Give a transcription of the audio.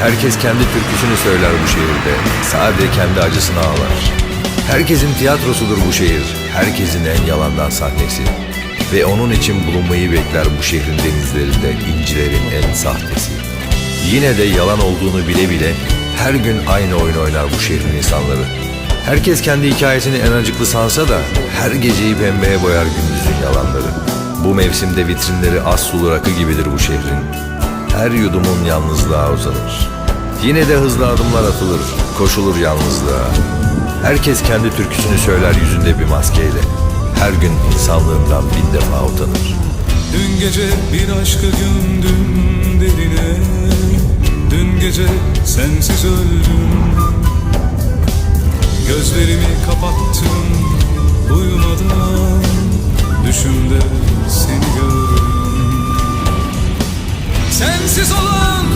Herkes kendi türküsünü söyler bu şehirde. Sadece kendi acısını ağlar. Herkesin tiyatrosudur bu şehir. Herkesin en yalandan sahnesi. Ve onun için bulunmayı bekler bu şehrin denizlerinde incilerin en sahtesi. Yine de yalan olduğunu bile bile her gün aynı oyun oynar bu şehrin insanları. Herkes kendi hikayesini en acıklı sansa da her geceyi pembeye boyar gündüzün yalanları. Bu mevsimde vitrinleri az sulu rakı gibidir bu şehrin. Her yudumun yalnızlığa uzanır. Yine de hızlı adımlar atılır, koşulur yalnızlığa. Herkes kendi türküsünü söyler yüzünde bir maskeyle. Her gün insanlığından bin defa utanır. Dün gece bir aşkı gömdüm derine Dün gece sensiz öldüm Gözlerimi kapattım uyumadan Düşümde seni gördüm sessiz olun.